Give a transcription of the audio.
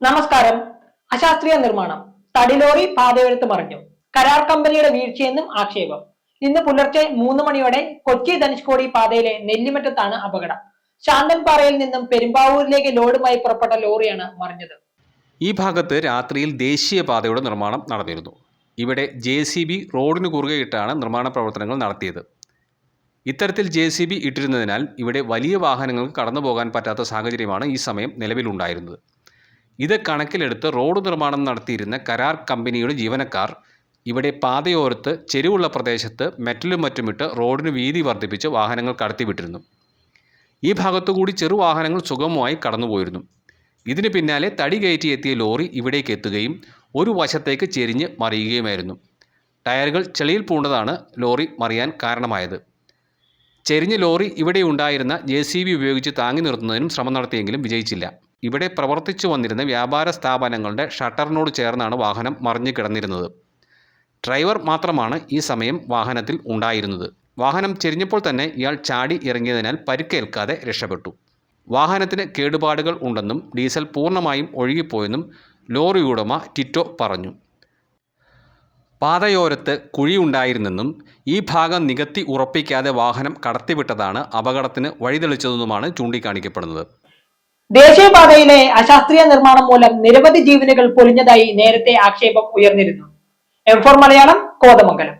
നമസ്കാരം. അശാസ്ത്രീയ നിർമ്മാണം. തടിലോറി പാതയോരത്ത് മറിഞ്ഞു. കരാർ കമ്പനിയുടെ വീഴ്ചയെന്നും ആക്ഷേപം. ഇന്ന് പുലർച്ചെ മൂന്ന് മണിയോടെ കൊച്ചി ധനുഷ്കോടി പാതയിലെ നെല്ലിമറ്റത്താണ് അപകടം. ശാന്തൻപാറയിൽ നിന്നും പെരുമ്പാവൂരിലേക്ക് ലോഡുമായി പുറപ്പെട്ട ലോറിയാണ് മറിഞ്ഞത്. ഈ ഭാഗത്ത് രാത്രിയിൽ ദേശീയപാതയുടെ നിർമ്മാണം നടന്നിരുന്നു. ഇവിടെ ജെ സി ബി റോഡിന് കുറുകെയിട്ടാണ് നിർമ്മാണ പ്രവർത്തനങ്ങൾ നടത്തിയത്. ഇത്തരത്തിൽ ജെ സി ബി ഇട്ടിരുന്നതിനാൽ ഇവിടെ വലിയ വാഹനങ്ങൾക്ക് കടന്നു പോകാൻ പറ്റാത്ത സാഹചര്യമാണ് ഈ സമയം നിലവിലുണ്ടായിരുന്നത്. ഇത് കണക്കിലെടുത്ത് റോഡ് നിർമ്മാണം നടത്തിയിരുന്ന കരാർ കമ്പനിയുടെ ജീവനക്കാർ ഇവിടെ പാതയോരത്ത് ചെരുവുള്ള പ്രദേശത്ത് മെറ്റലും മറ്റുമിട്ട് റോഡിന് വീതി വർദ്ധിപ്പിച്ച് വാഹനങ്ങൾ കടത്തിവിട്ടിരുന്നു. ഈ ഭാഗത്തുകൂടി ചെറുവാഹനങ്ങൾ സുഗമമായി കടന്നുപോയിരുന്നു. ഇതിന് പിന്നാലെ തടി കയറ്റി എത്തിയ ലോറി ഇവിടേക്ക് എത്തുകയും ഒരു വശത്തേക്ക് ചെരിഞ്ഞ് മറിയുകയുമായിരുന്നു. ടയറുകൾ ചെളിയിൽ പൂണ്ടതാണ് ലോറി മറിയാൻ കാരണമായത്. ചെരിഞ്ഞ ലോറി ഇവിടെ ഉണ്ടായിരുന്ന ജെ സി ബി ഉപയോഗിച്ച് താങ്ങി നിർത്തുന്നതിനും ശ്രമം നടത്തിയെങ്കിലും വിജയിച്ചില്ല. ഇവിടെ പ്രവർത്തിച്ചു വന്നിരുന്ന വ്യാപാര സ്ഥാപനങ്ങളുടെ ഷട്ടറിനോട് ചേർന്നാണ് വാഹനം മറിഞ്ഞു കിടന്നിരുന്നത്. ഡ്രൈവർ മാത്രമാണ് ഈ സമയം വാഹനത്തിൽ ഉണ്ടായിരുന്നത്. വാഹനം ചെരിഞ്ഞപ്പോൾ തന്നെ ഇയാൾ ചാടി ഇറങ്ങിയതിനാൽ പരിക്കേൽക്കാതെ രക്ഷപ്പെട്ടു. വാഹനത്തിന് കേടുപാടുകൾ ഉണ്ടെന്നും ഡീസൽ പൂർണമായും ഒഴുകിപ്പോയെന്നും ലോറി ഉടമ ടിറ്റോ പറഞ്ഞു. പാതയോരത്ത് കുഴിയുണ്ടായിരുന്നെന്നും ഈ ഭാഗം നികത്തി ഉറപ്പിക്കാതെ വാഹനം കടത്തിവിട്ടതാണ് അപകടത്തിന് വഴിതെളിച്ചതെന്നുമാണ് ചൂണ്ടിക്കാണിക്കപ്പെടുന്നത്. ദേശീയപാതയിലെ അശാസ്ത്രീയ നിർമ്മാണം മൂലം നിരവധി ജീവനുകൾ പൊലിഞ്ഞതായി നേരത്തെ ആക്ഷേപം ഉയർന്നിരുന്നു. M four Malayalam Kothamangalam.